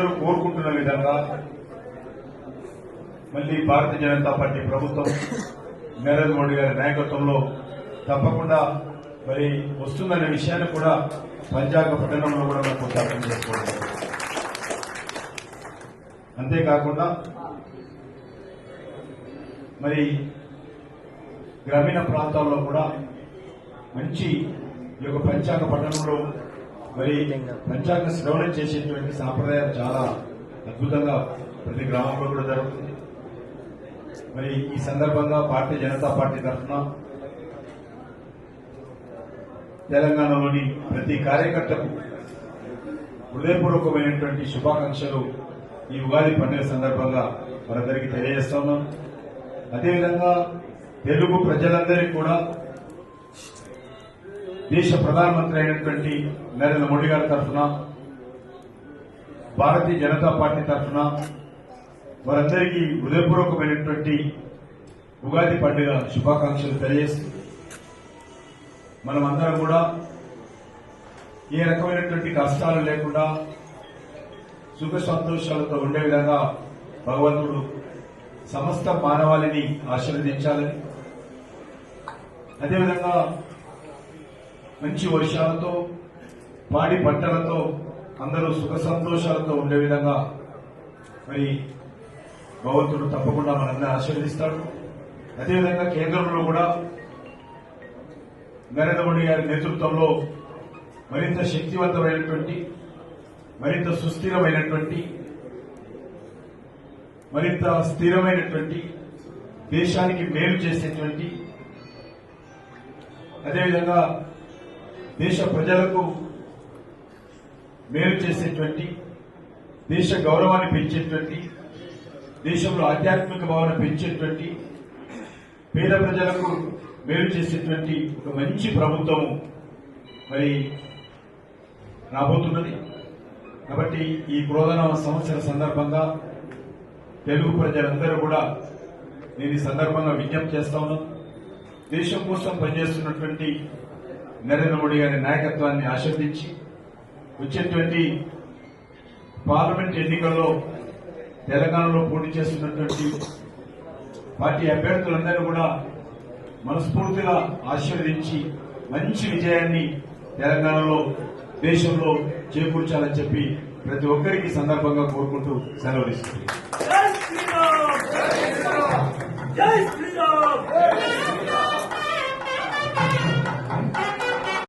అందరూ కోరుకుంటున్న విధంగా మళ్ళీ భారతీయ జనతా పార్టీ ప్రభుత్వం నరేంద్ర మోడీ గారి నాయకత్వంలో తప్పకుండా మరి వస్తుందనే విషయాన్ని కూడా పంచాంగ పట్టణంలో కూడా మనకు కొంత అర్థం చేసుకోవాలి. అంతేకాకుండా మరి గ్రామీణ ప్రాంతాల్లో కూడా మంచి ఈ యొక్క పంచాంగ పట్టణంలో మరి పంచాంగ శ్రవణం చేసేటువంటి సాంప్రదాయం చాలా అద్భుతంగా ప్రతి గ్రామంలో కూడా జరుగుతుంది. మరి ఈ సందర్భంగా భారతీయ జనతా పార్టీ తరఫున తెలంగాణలోని ప్రతి కార్యకర్తకు హృదయపూర్వకమైనటువంటి శుభాకాంక్షలు ఈ ఉగాది పండుగ సందర్భంగా మనందరికీ తెలియజేస్తున్నాం అదేవిధంగా తెలుగు ప్రజలందరికీ కూడా దేశ ప్రధానమంత్రి అయినటువంటి నరేంద్ర మోడీ గారి తరఫున భారతీయ జనతా పార్టీ తరఫున వారందరికీ హృదయపూర్వకమైనటువంటి ఉగాది పండుగ శుభాకాంక్షలు తెలియజేస్తూ మనమందరం కూడా ఏ రకమైనటువంటి కష్టాలు లేకుండా సుఖ సంతోషాలతో ఉండే విధంగా భగవంతుడు సమస్త మానవాళిని ఆశీర్వదించాలని అదేవిధంగా మంచి వర్షాలతో పాడి పంటలతో అందరూ సుఖ సంతోషాలతో ఉండే విధంగా మరి భగవంతుడు తప్పకుండా మనందరినీ ఆశీర్వదిస్తాడు. అదేవిధంగా కేంద్రంలో కూడా నరేంద్ర మోడీ గారి నేతృత్వంలో మరింత శక్తివంతమైనటువంటి మరింత సుస్థిరమైనటువంటి మరింత స్థిరమైనటువంటి దేశానికి మేలు చేసేటువంటి అదేవిధంగా దేశ ప్రజలకు మేలు చేసేటువంటి దేశ గౌరవాన్ని పెంచేటువంటి దేశంలో ఆధ్యాత్మిక భావన పెంచేటువంటి పేద ప్రజలకు మేలు చేసేటువంటి ఒక మంచి ప్రభుత్వము మరి రాబోతున్నది. కాబట్టి ఈ క్రోధనామ సంవత్సర సందర్భంగా తెలుగు ప్రజలందరూ కూడా నేను ఈ సందర్భంగా విజ్ఞప్తి చేస్తా ఉన్నాను. దేశం కోసం పనిచేస్తున్నటువంటి నరేంద్ర మోడీ గారి నాయకత్వాన్ని ఆశీర్వదించి వచ్చేటువంటి పార్లమెంట్ ఎన్నికల్లో తెలంగాణలో పోటీ చేస్తున్నటువంటి పార్టీ అభ్యర్థులందరూ కూడా మనస్ఫూర్తిగా ఆశీర్వదించి మంచి విజయాన్ని తెలంగాణలో దేశంలో చేకూర్చాలని చెప్పి ప్రతి ఒక్కరికి సందర్భంగా కోరుకుంటూ సెలవులిస్తుంది